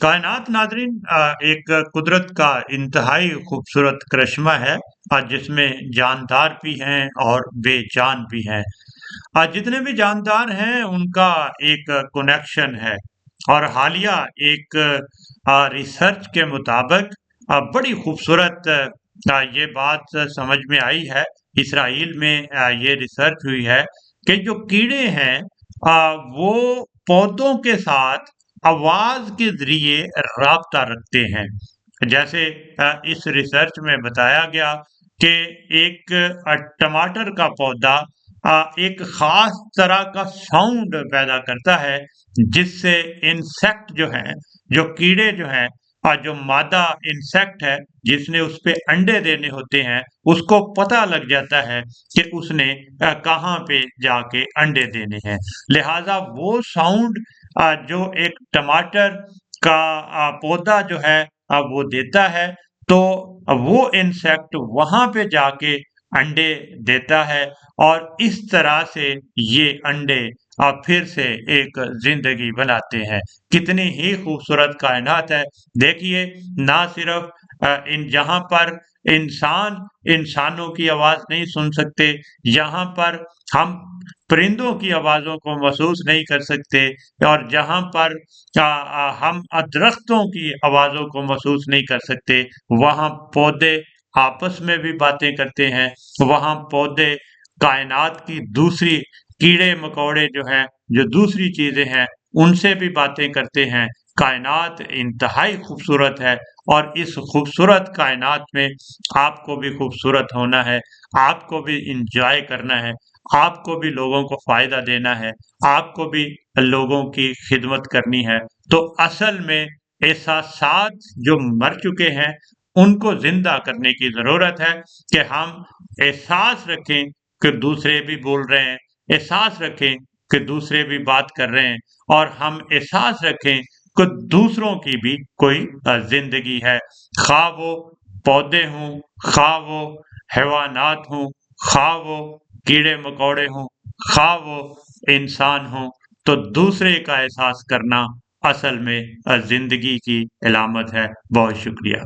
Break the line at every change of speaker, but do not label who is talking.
کائنات ناظرین ایک قدرت کا انتہائی خوبصورت کرشمہ ہے۔ جس میں جاندار بھی ہیں اور بے جان بھی ہیں۔ جتنے بھی جاندار ہیں، ان کا ایک کنیکشن ہے۔ اور حالیہ ایک ریسرچ کے مطابق بڑی خوبصورت یہ بات سمجھ میں آئی ہے۔ اسرائیل میں یہ ریسرچ ہوئی ہے کہ جو کیڑے ہیں وہ پودوں کے ساتھ آواز کے ذریعے رابطہ رکھتے ہیں۔ جیسے اس ریسرچ میں بتایا گیا کہ ایک ٹماٹر کا پودا ایک خاص طرح کا ساؤنڈ پیدا کرتا ہے، جس سے انسیکٹ جو ہیں، جو کیڑے جو ہیں جو مادہ انسیکٹ ہے، جس نے اس پہ انڈے دینے ہوتے ہیں، اس کو پتہ لگ جاتا ہے کہ اس نے کہاں پہ جا کے انڈے دینے ہیں۔ لہٰذا وہ ساؤنڈ جو ایک ٹماٹر کا پودا جو ہے وہ دیتا ہے، تو وہ انسیکٹ وہاں پہ جا کے انڈے دیتا ہے اور اس طرح سے یہ انڈے پھر سے ایک زندگی بناتے ہیں۔ کتنی ہی خوبصورت کائنات ہے۔ دیکھیے، نہ صرف ان جہاں پر انسان انسانوں کی آواز نہیں سن سکتے، یہاں پر ہم پرندوں کی آوازوں کو محسوس نہیں کر سکتے اور جہاں پر ہم درختوں کی آوازوں کو محسوس نہیں کر سکتے، وہاں پودے آپس میں بھی باتیں کرتے ہیں، وہاں پودے کائنات کی دوسری، کیڑے مکوڑے جو ہیں، جو دوسری چیزیں ہیں، ان سے بھی باتیں کرتے ہیں۔ کائنات انتہائی خوبصورت ہے اور اس خوبصورت کائنات میں آپ کو بھی خوبصورت ہونا ہے، آپ کو بھی انجوائے کرنا ہے۔ آپ کو بھی لوگوں کو فائدہ دینا ہے، آپ کو بھی لوگوں کی خدمت کرنی ہے۔ تو اصل میں احساسات جو مر چکے ہیں، ان کو زندہ کرنے کی ضرورت ہے کہ ہم احساس رکھیں کہ دوسرے بھی بول رہے ہیں، احساس رکھیں کہ دوسرے بھی بات کر رہے ہیں، اور ہم احساس رکھیں کہ دوسروں کی بھی کوئی زندگی ہے۔ خواہ وہ پودے ہوں، خواہ وہ حیوانات ہوں، خواہ وہ کیڑے مکوڑے ہوں خواہ وہ انسان ہوں، تو دوسرے کا احساس کرنا اصل میں زندگی کی علامت ہے۔ بہت شکریہ۔